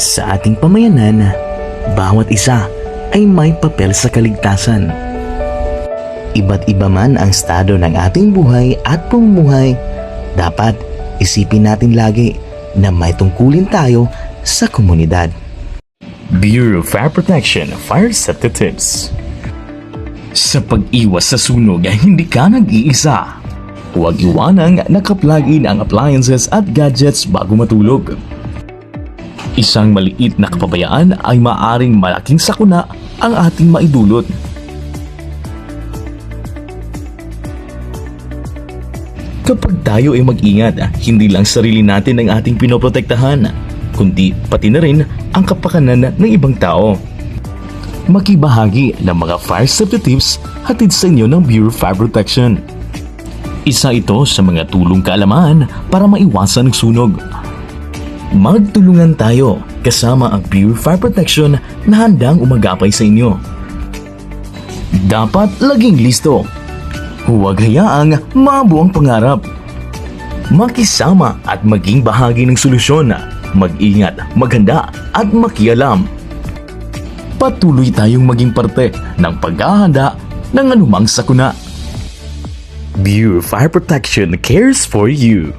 Sa ating pamayanan, bawat isa ay may papel sa kaligtasan. Iba't iba man ang estado ng ating buhay at pamumuhay, dapat isipin natin lagi na may tungkulin tayo sa komunidad. Bureau of Fire Protection Fire Safety Tips Sa pag-iwas sa sunog hindi ka nag-iisa. Huwag iwanang nakaplug-in ang appliances at gadgets bago matulog. Isang maliit na kapabayaan ay maaring malaking sakuna ang ating maidulot. Kapag tayo ay mag-ingat, hindi lang sarili natin ang ating pinoprotektahan, kundi pati na rin ang kapakanan ng ibang tao. Makibahagi ng mga fire safety tips hatid sa inyo ng Bureau of Fire Protection. Isa ito sa mga tulong kaalaman para maiwasan ang sunog. Magtulungan tayo kasama ang of Fire Protection na handang umagapay sa inyo. Dapat laging listo. Huwag hayaang mabuo ang pangarap. Makisama at maging bahagi ng solusyon. Mag-ingat, maghanda at makialam. Patuloy tayong maging parte ng paghahanda ng anumang sakuna. Bureau Fire Protection cares for you.